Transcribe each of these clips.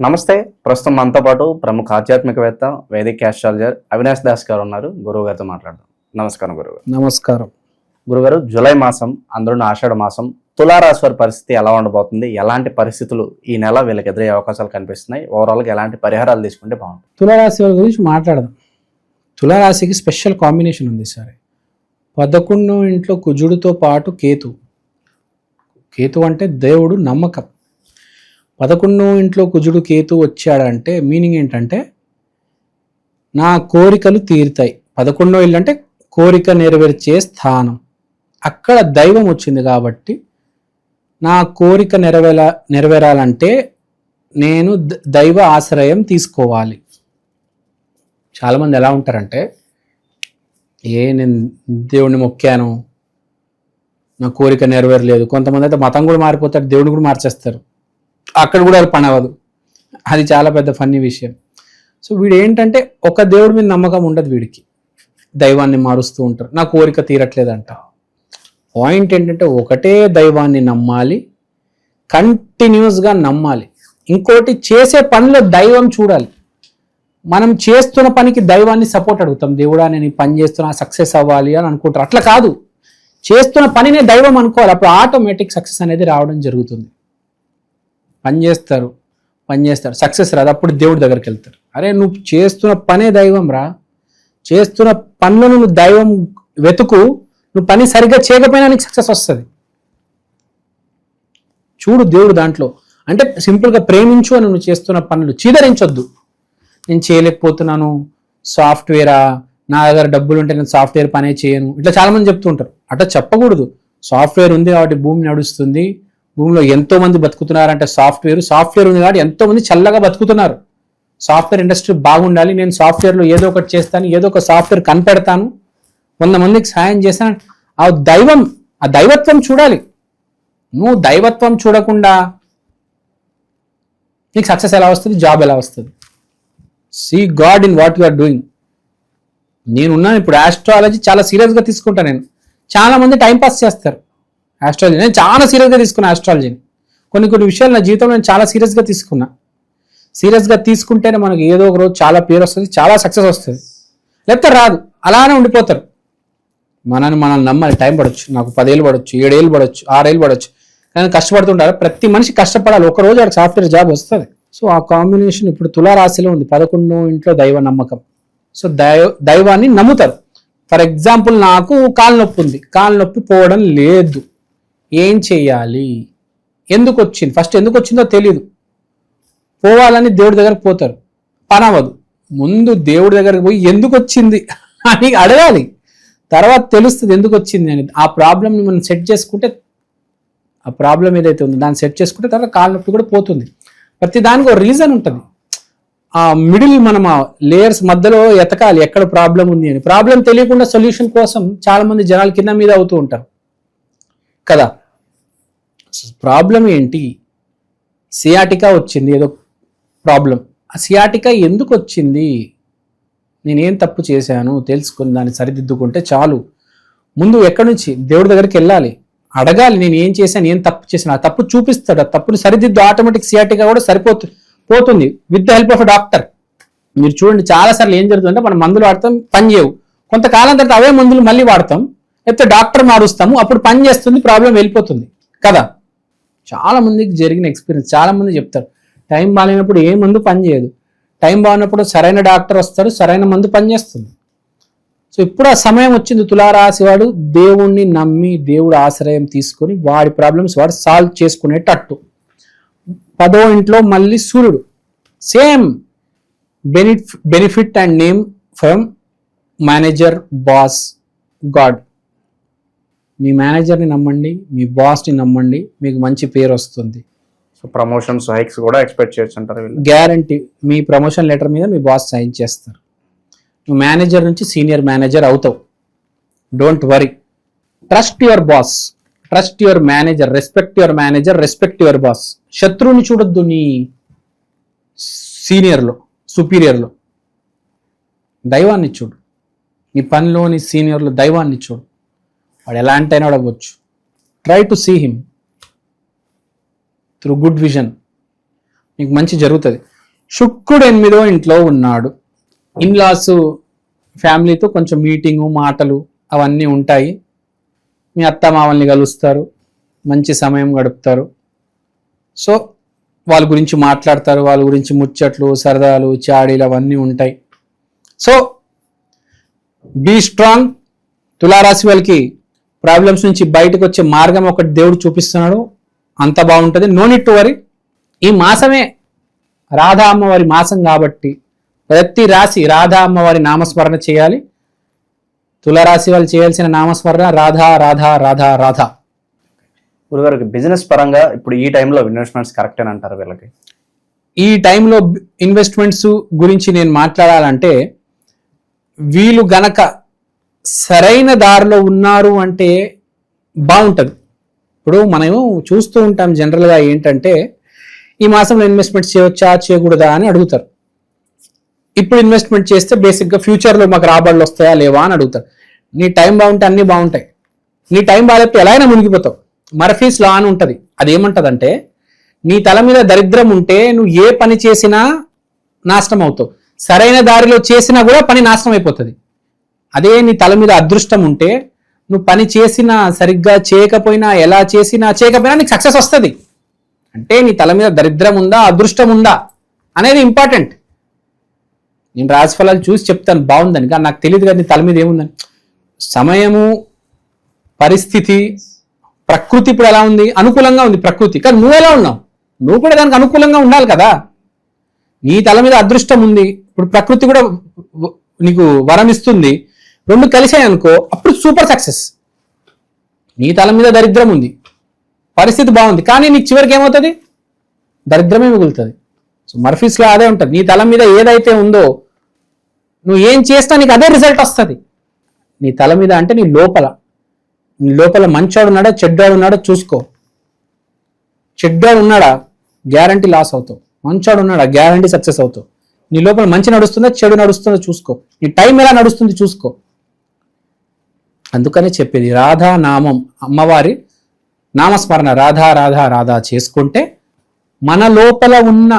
నమస్తే. ప్రస్తుతం మనతో పాటు ప్రముఖ ఆధ్యాత్మికవేత్త వేదిక ఆస్ట్రాలజర్ అవినాష్ దాస్ గారు ఉన్నారు. గురువు గారితో మాట్లాడదాం. నమస్కారం గురువు గారు. నమస్కారం. గురుగారు జూలై మాసం అందులో ఆషాఢ మాసం తులారాశి వారి పరిస్థితి ఎలా ఉండబోతుంది? ఎలాంటి పరిస్థితులు ఈ నెల వీళ్ళకి ఎదురయ్యే అవకాశాలు కనిపిస్తున్నాయి? ఓవరాల్గా ఎలాంటి పరిహారాలు తీసుకుంటే బాగుంటుంది? తులారాశి వారి గురించి మాట్లాడదాం. తులారాశికి స్పెషల్ కాంబినేషన్ ఉంది సరే. పదకొండో ఇంట్లో కుజుడితో పాటు కేతు. కేతు అంటే దేవుడు నమ్మకం. పదకొండో ఇంట్లో కుజుడు కేతు వచ్చాడంటే మీనింగ్ ఏంటంటే నా కోరికలు తీరుతాయి. పదకొండో ఇల్లు అంటే కోరిక నెరవేర్చే స్థానం. అక్కడ దైవం వచ్చింది కాబట్టి నా కోరిక నెరవేర నెరవేరాలంటే నేను దైవ ఆశ్రయం తీసుకోవాలి. చాలామంది ఎలా ఉంటారంటే ఏ నేను దేవుణ్ణి మొక్కాను నా కోరిక నెరవేరలేదు. కొంతమంది అయితే మతం కూడా మారిపోతారు దేవుడిని కూడా మార్చేస్తారు. అక్కడ కూడా అది పని అవ్వదు. అది చాలా పెద్ద ఫన్నీ విషయం. సో వీడు ఏంటంటే ఒక దేవుడి మీద నమ్మకం ఉండదు వీడికి. దైవాన్ని మారుస్తూ ఉంటారు. నా కోరిక తీరట్లేదంట. పాయింట్ ఏంటంటే ఒకటే దైవాన్ని నమ్మాలి కంటిన్యూస్గా నమ్మాలి. ఇంకోటి చేసే పనిలో దైవం చూడాలి. మనం చేస్తున్న పనికి దైవాన్ని సపోర్ట్ అడుగుతాం. దేవుడా నేను ఈ పని చేస్తున్నా సక్సెస్ అవ్వాలి అని అనుకుంటారు. అట్లా కాదు. చేస్తున్న పనినే దైవం అనుకోవాలి. అప్పుడు ఆటోమేటిక్ సక్సెస్ అనేది రావడం జరుగుతుంది. పని చేస్తారు పని చేస్తారు. సక్సెస్ రాదు అప్పుడు దేవుడి దగ్గరికి వెళ్తారు. అరే నువ్వు చేస్తున్న పనే దైవం రా. చేస్తున్న పనులను నువ్వు దైవం వెతుకు. నువ్వు పని సరిగ్గా చేయకపోయినా నీకు సక్సెస్ వస్తుంది. చూడు దేవుడు దాంట్లో. అంటే సింపుల్గా ప్రేమించు అని నువ్వు చేస్తున్న పనులు చీదరించొద్దు. నేను చేయలేకపోతున్నాను సాఫ్ట్వేరా నా దగ్గర డబ్బులు ఉంటే నేను సాఫ్ట్వేర్ పనే చేయను. ఇట్లా చాలా మంది చెప్తూ ఉంటారు. అట్లా చెప్పకూడదు. సాఫ్ట్వేర్ ఉంది కాబట్టి భూమి నడుస్తుంది. భూమిలో ఎంతో మంది బతుకుతున్నారంటే సాఫ్ట్వేర్ సాఫ్ట్వేర్ ఉంది కాబట్టి ఎంతో మంది చల్లగా బతుకుతున్నారు. సాఫ్ట్వేర్ ఇండస్ట్రీ బాగుండాలి నేను సాఫ్ట్వేర్లో ఏదో ఒకటి చేస్తాను ఏదో ఒక సాఫ్ట్వేర్ కనిపెడతాను. వంద మందికి సాయం చేస్తాను ఆ దైవం ఆ దైవత్వం చూడాలి. నువ్వు దైవత్వం చూడకుండా నీకు సక్సెస్ ఎలా వస్తుంది జాబ్ ఎలా వస్తుంది? See god in what you are doing నేనున్నాను ఇప్పుడు ఆస్ట్రాలజీ చాలా సీరియస్గా తీసుకుంటాను నేను. చాలా మంది టైం పాస్ చేస్తారు. ఆస్ట్రాలజీ నేను చాలా సీరియస్గా తీసుకున్నా ఆస్ట్రాలజీని కొన్ని కొన్ని విషయాలు నా జీవితంలో నేను చాలా సీరియస్గా తీసుకున్నా. సీరియస్గా తీసుకుంటేనే మనకు ఏదో ఒక రోజు చాలా పేరు వస్తుంది చాలా సక్సెస్ వస్తుంది. లేకపోతే రాదు అలానే ఉండిపోతారు. మనని మనల్ని నమ్మాలి టైం పడవచ్చు నాకు పదేళ్ళు పడవచ్చు ఏడేళ్ళు పడవచ్చు ఆరేళ్ళు పడవచ్చు కానీ కష్టపడుతుంటారు ప్రతి మనిషి కష్టపడాలి ఒక రోజు సాఫ్ట్వేర్ జాబ్ వస్తుంది. సో ఆ కాంబినేషన్ ఇప్పుడు తులారాశిలో ఉంది పదకొండు ఇంట్లో దైవ నమ్మకం. సో దైవ దైవాన్ని నమ్ముతారు. ఫర్ ఎగ్జాంపుల్ నాకు కాలు నొప్పి ఉంది కాలు నొప్పి పోవడం లేదు. ఏం చేయాలి? ఎందుకు వచ్చింది? ఫస్ట్ ఎందుకు వచ్చిందో తెలియదు పోవాలని దేవుడి దగ్గరకు పోతారు. పనవదు ముందు దేవుడి దగ్గరకు పోయి ఎందుకు వచ్చింది అని అడగాలి. తర్వాత తెలుస్తుంది ఎందుకు వచ్చింది అని ఆ ప్రాబ్లమ్ని మనం సెట్ చేసుకుంటే ఆ ప్రాబ్లం ఏదైతే ఉందో దాన్ని సెట్ చేసుకుంటే తర్వాత కాళ్ళ నొప్పి కూడా పోతుంది. ప్రతి దానికి ఒక రీజన్ ఉంటుంది. ఆ మిడిల్ మనం ఆ లేయర్స్ మధ్యలో ఎతకాలి. ఎక్కడ ప్రాబ్లం ఉంది అని. ప్రాబ్లం తెలియకుండా సొల్యూషన్ కోసం చాలామంది జనాలు కింద మీద అవుతూ ఉంటారు. కదా? ప్రాబ్లం ఏంటి? సియాటికా వచ్చింది ఏదో ప్రాబ్లం ఆ సియాటికా ఎందుకు వచ్చింది? నేనేం తప్పు చేశాను? తెలుసుకుని దాన్ని సరిదిద్దుకుంటే చాలు. ముందు ఎక్కడి నుంచి? దేవుడి దగ్గరికి వెళ్ళాలి. అడగాలి నేను ఏం చేశాను ఏం తప్పు చేశాను. ఆ తప్పు చూపిస్తాడు. ఆ తప్పుని సరిదిద్దు ఆటోమేటిక్ సియాటికా కూడా సరిపోతు పోతుంది. With the help of doctor. మీరు చూడండి చాలా సార్లు ఏం జరుగుతుందంటే మనం మందులు వాడతాం పని చేయవు. కొంతకాలం తర్వాత అవే మందులు మళ్ళీ వాడతాం. లేకపోతే డాక్టర్ మారుస్తాము. అప్పుడు పని చేస్తుంది ప్రాబ్లం వెళ్ళిపోతుంది. కదా? చాలా మందికి జరిగిన ఎక్స్పీరియన్స్ చాలా మంది చెప్తారు టైం బాగాలేనప్పుడు ఏ మందు పనిచేయదు టైం బాగున్నప్పుడు సరైన డాక్టర్ వస్తారు సరైన మందు పనిచేస్తుంది సో ఇప్పుడు ఆ సమయం వచ్చింది. తులారాశి వాడు దేవుణ్ణి నమ్మి దేవుడు ఆశ్రయం తీసుకొని వాడి ప్రాబ్లమ్స్ వాడు సాల్వ్ చేసుకునేటట్టు. పదో ఇంట్లో మళ్ళీ సూర్యుడు. Same benefit benefit and name from manager boss god. మీ మేనేజర్ని నమ్మండి మీ బాస్ని నమ్మండి మీకు మంచి పేరు వస్తుంది. సో ప్రమోషన్స్ హైక్స్ కూడా ఎక్స్పెక్ట్ చేయొచ్చు అంటారు వీళ్ళు. గ్యారంటీ మీ ప్రమోషన్ లెటర్ మీద మీ బాస్ సైన్ చేస్తారు. నువ్వు మేనేజర్ నుంచి సీనియర్ మేనేజర్ అవుతావు. Don't worry trust your boss trust your manager respect your manager respect your boss శత్రువుని చూడొద్దు నీ సీనియర్లో సుపీరియర్లో దైవాన్ని చూడు. నీ పనిలోని సీనియర్లో దైవాన్ని చూడు. వాడు ఎలాంటి అయినా అడగవచ్చు try to see him through good vision మీకు మంచి జరుగుతుంది. శుక్రుడు ఎనిమిదో ఇంట్లో ఉన్నాడు. ఇన్లాస్ ఫ్యామిలీతో కొంచెం మీటింగు మాటలు అవన్నీ ఉంటాయి. మీ అత్త మామల్ని కలుస్తారు. మంచి సమయం గడుపుతారు. సో వాళ్ళ గురించి మాట్లాడతారు. వాళ్ళ గురించి ముచ్చట్లు సరదాలు చాడీలు అవన్నీ ఉంటాయి. సో బీ స్ట్రాంగ్ తులారాశి వాళ్ళకి ప్రాబ్లమ్స్ నుంచి బయటకు వచ్చే మార్గం ఒకటి దేవుడు చూపిస్తున్నాడు. అంత బాగుంటుంది. No need worry. ఈ మాసమే రాధా అమ్మవారి మాసం కాబట్టి ప్రతి రాశి రాధా అమ్మవారి నామస్మరణ చేయాలి. తులారాశి వాళ్ళు చేయాల్సిన నామస్మరణ రాధా రాధా రాధా రాధా. గురుగారికి బిజినెస్ పరంగా ఇప్పుడు ఈ టైంలో ఇన్వెస్ట్మెంట్స్ కరెక్ట్ అని అంటారు వీళ్ళకి. ఈ టైంలో ఇన్వెస్ట్మెంట్స్ గురించి నేను మాట్లాడాలంటే వీళ్ళు గనక సరైన దారిలో ఉన్నారు అంటే బాగుంటుంది. ఇప్పుడు మనం చూస్తూ ఉంటాం జనరల్గా ఏంటంటే ఈ మాసంలో ఇన్వెస్ట్మెంట్ చేయవచ్చా చేయకూడదా అని అడుగుతారు. ఇప్పుడు ఇన్వెస్ట్మెంట్ చేస్తే బేసిక్గా ఫ్యూచర్లో మాకు రాబడులు వస్తాయా లేవా అని అడుగుతారు. నీ టైం బాగుంటే అన్నీ బాగుంటాయి. నీ టైం బాగాలేకపోతే ఎలా అయినా మునిగిపోతావు. మర్ఫీస్ లా అని ఉంటుంది. అది ఏమంటదంటే నీ తల మీద దరిద్రం ఉంటే నువ్వు ఏ పని చేసినా నాశనం అవుతావు. సరైన దారిలో చేసినా కూడా పని నాశనం అయిపోతుంది. అదే నీ తల మీద అదృష్టం ఉంటే నువ్వు పని చేసినా సరిగ్గా చేయకపోయినా ఎలా చేసినా చేయకపోయినా నీకు సక్సెస్ వస్తుంది. అంటే నీ తల మీద దరిద్రం ఉందా అదృష్టం ఉందా అనేది ఇంపార్టెంట్ నేను రాశిఫలాలు చూసి చెప్తాను బాగుందని. కానీ నాకు తెలియదు కదా నీ తల మీద ఏముందని. సమయము పరిస్థితి ప్రకృతి ఇప్పుడు ఎలా ఉంది? అనుకూలంగా ఉంది ప్రకృతి. కానీ నువ్వు ఎలా ఉన్నావు? నువ్వు కూడా దానికి అనుకూలంగా ఉండాలి కదా. నీ తల మీద అదృష్టం ఉంది. ఇప్పుడు ప్రకృతి కూడా నీకు వరం ఇస్తుంది. రెండు కలిసాయి అనుకో అప్పుడు సూపర్ సక్సెస్ నీ తల మీద దరిద్రం ఉంది. పరిస్థితి బాగుంది. కానీ నీకు చివరికి ఏమవుతుంది? దరిద్రమే మిగులుతుంది. సో మర్ఫీస్లో అదే ఉంటుంది. నీ తల మీద ఏదైతే ఉందో నువ్వు ఏం చేస్తా నీకు అదే రిజల్ట్ వస్తుంది. నీ తల మీద అంటే నీ లోపల. నీ లోపల మంచోడు ఉన్నాడా చెడ్డోడు ఉన్నాడా చూసుకో. చెడ్డోడు ఉన్నాడా గ్యారంటీ లాస్ అవుతావు. మంచోడు ఉన్నాడా గ్యారంటీ సక్సెస్ అవుతావు. నీ లోపల మంచి నడుస్తుందా చెడు నడుస్తుందో చూసుకో. నీ టైం ఎలా నడుస్తుంది చూసుకో. అందుకనే చెప్పేది రాధా నామం. అమ్మవారి నామస్మరణ రాధా రాధా రాధా చేసుకుంటే మన లోపల ఉన్న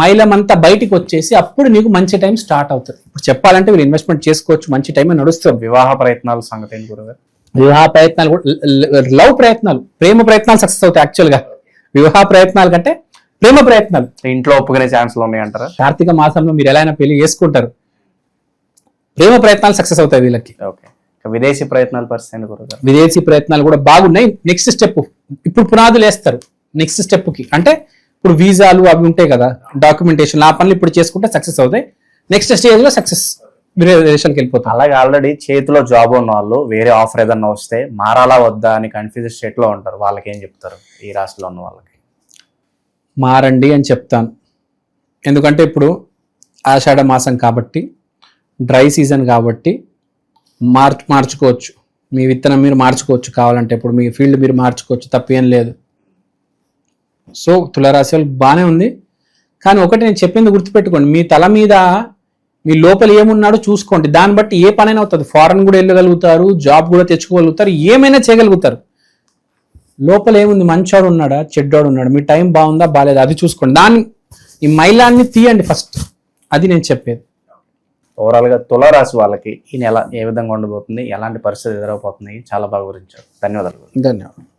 మైలమంతా బయటికి వచ్చేసి అప్పుడు నీకు మంచి టైం స్టార్ట్ అవుతుంది. ఇప్పుడు చెప్పాలంటే మీరు ఇన్వెస్ట్మెంట్ చేసుకోవచ్చు మంచి టైం నడుస్తుంది. వివాహ ప్రయత్నాల సంగతి ఏంటి గురుగారు? వివాహ ప్రయత్నాలు కూడా లవ్ ప్రయత్నాలు ప్రేమ ప్రయత్నాలు సక్సెస్ అవుతాయి యాక్చువల్గా. వివాహ ప్రయత్నాలు కంటే ప్రేమ ప్రయత్నాలు. ఇంట్లో ఒప్పుకునే ఛాన్స్లు ఉన్నాయంటారా కార్తీక మాసంలో మీరు ఎలా అయినా పెళ్ళి చేసుకుంటారు. ప్రేమ ప్రయత్నాలు సక్సెస్ అవుతాయి వీళ్ళకి. ఓకే. విదేశీ ప్రయత్నాల పరిస్థితి గురుగారు విదేశీ ప్రయత్నాలు కూడా బాగున్నాయి. నెక్స్ట్ స్టెప్ ఇప్పుడు పునాదులు వేస్తారు. నెక్స్ట్ స్టెప్కి. అంటే ఇప్పుడు వీసాలు అవి ఉంటాయి కదా డాక్యుమెంటేషన్ ఆ పనులు ఇప్పుడు చేసుకుంటే సక్సెస్ అవుతాయి. నెక్స్ట్ స్టేజ్లో సక్సెస్ వెళ్ళిపోతాం. అలాగే ఆల్రెడీ చేతిలో జాబ్ ఉన్న వాళ్ళు వేరే ఆఫర్ ఏదన్నా వస్తే మారాలా వద్దా అని కన్ఫ్యూజ్ స్టేట్లో ఉంటారు. వాళ్ళకి ఏం చెప్తారు ఈ రాశిలో ఉన్న వాళ్ళకి? మారండి అని చెప్తాను. ఎందుకంటే ఇప్పుడు ఆషాఢ మాసం కాబట్టి డ్రై సీజన్ కాబట్టి మార్చు మార్చుకోవచ్చు. మీ విత్తనం మీరు మార్చుకోవచ్చు కావాలంటే. ఇప్పుడు మీ ఫీల్డ్ మీరు మార్చుకోవచ్చు తప్పేం లేదు. సో తులరాశి వాళ్ళకి బాగానే ఉంది. కానీ ఒకటి నేను చెప్పింది గుర్తుపెట్టుకోండి. మీ తల మీద మీ లోపల ఏమున్నాడో చూసుకోండి. దాన్ని బట్టి ఏ పనైనా అవుతుంది. ఫారెన్ కూడా వెళ్ళగలుగుతారు జాబ్ కూడా తెచ్చుకోగలుగుతారు ఏమైనా చేయగలుగుతారు. లోపల ఏముంది? మంచోడు ఉన్నాడా? చెడ్డోడు ఉన్నాడు? మీ టైం బాగుందా? బాగాలేదా? అది చూసుకోండి. దాన్ని ఈ మైలాన్ని తీయండి ఫస్ట్. అది నేను చెప్పేది. ఓవరాల్గా తులారాశి వాళ్ళకి ఈ నెల ఏ విధంగా ఉండబోతుంది? ఎలాంటి పరిస్థితి ఎదురవబోతుంది చాలా బాగా గురించారు ధన్యవాదాలు. ధన్యవాదాలు.